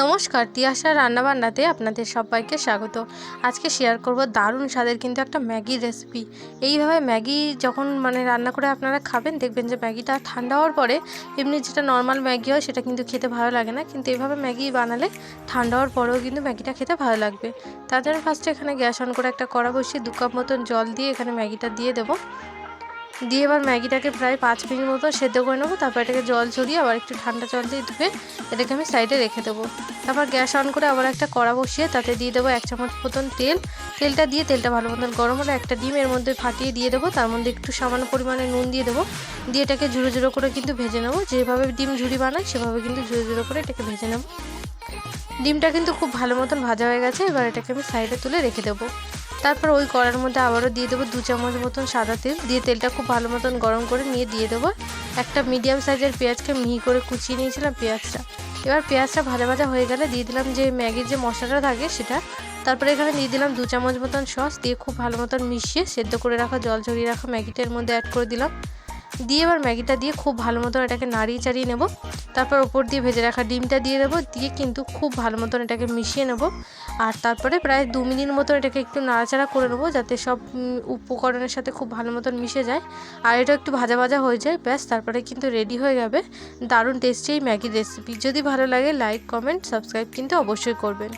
নমস্কার, তিয়াশা রান্নাবান্নাতে আপনাদের সবাইকে স্বাগত। আজকে শেয়ার করব দারুণ স্বাদের কিন্তু একটা ম্যাগি রেসিপি এইভাবে ম্যাগি যখন মানে রান্না করে আপনারা খাবেন, দেখবেন যে ম্যাগিটা ঠান্ডা হওয়ার পরে এমনি যেটা নর্মাল ম্যাগি হয় সেটা কিন্তু খেতে ভালো লাগে না। কিন্তু এইভাবে ম্যাগি বানালে ঠান্ডা হওয়ার পরেও কিন্তু ম্যাগিটা খেতে ভালো লাগবে। তার জন্য ফার্স্টে এখানে গ্যাস অন করে একটা কড়া বসিয়ে দু কাপ মতন জল দিয়ে এখানে ম্যাগিটা দিয়ে দেবো। দিয়ে এবার ম্যাগিটাকে প্রায় পাঁচ মিনিট মতো সেদ্ধ করে নেব, তারপর এটাকে জল ছড়িয়ে আবার একটু ঠান্ডা জল দিয়ে ধুয়ে এটাকে আমি সাইডে রেখে দেবো। তারপর গ্যাস অন করে আবার একটা কড়া বসিয়ে তাতে দিয়ে দেবো এক চামচ মতন তেল। তেলটা দিয়ে তেলটা ভালো মতন গরম হলে একটা ডিম এর মধ্যে ফাটিয়ে দিয়ে দেবো, তার মধ্যে একটু সামান্য পরিমাণে নুন দিয়ে দেবো। দিয়ে এটাকে ঝুড়ো ঝুড়ো করে কিন্তু ভেজে নেব। যেভাবে ডিম ঝুড়ি বানায় সেভাবে কিন্তু ঝুড়ো ঝুড়ো করে এটাকে ভেজে নেব। ডিমটা কিন্তু খুব ভালো মতন ভাজা হয়ে গেছে, এবার এটাকে আমি সাইডে তুলে রেখে দেবো। তারপর ওই কড়ার মধ্যে আবারও দিয়ে দেবো দু চামচ মতন সাদা তেল। দিয়ে তেলটা খুব ভালো মতন গরম করে নিয়ে দিয়ে দেবো একটা মিডিয়াম সাইজের পেঁয়াজকে মিহি করে কুচিয়ে নিয়েছিলাম পেঁয়াজটা। এবার পেঁয়াজটা ভাজা ভাজা হয়ে গেলে দিয়ে দিলাম যে ম্যাগির যে মশলাটা থাকে সেটা। তারপরে এখানে দিয়ে দিলাম দু চামচ মতন সস। দিয়ে খুব ভালো মতন মিশিয়ে সেদ্ধ করে রাখা জল ঝরিয়ে রাখা ম্যাগিটার মধ্যে অ্যাড করে দিলাম। দিয়ে এবার ম্যাগিটা দিয়ে খুব ভালো মতন এটাকে নাড়িয়ে চাড়িয়ে নেব। তারপর ওপর দিয়ে ভেজে রাখা ডিমটা দিয়ে দেবো, দিয়ে কিন্তু খুব ভালো মতন এটাকে মিশিয়ে নেব। আর তারপরে প্রায় দু মিনিট মতন এটাকে একটু নাড়াচাড়া করে নেব যাতে সব উপকরণের সাথে খুব ভালো মতন মিশে যায়। আর এটা একটু ভাজা ভাজা হয়ে যায়, ব্যাস, তারপরে কিন্তু রেডি হয়ে যাবে। দারুণ টেস্টি এই ম্যাগির রেসিপি যদি ভালো লাগে লাইক কমেন্ট সাবস্ক্রাইব কিন্তু অবশ্যই করবেন।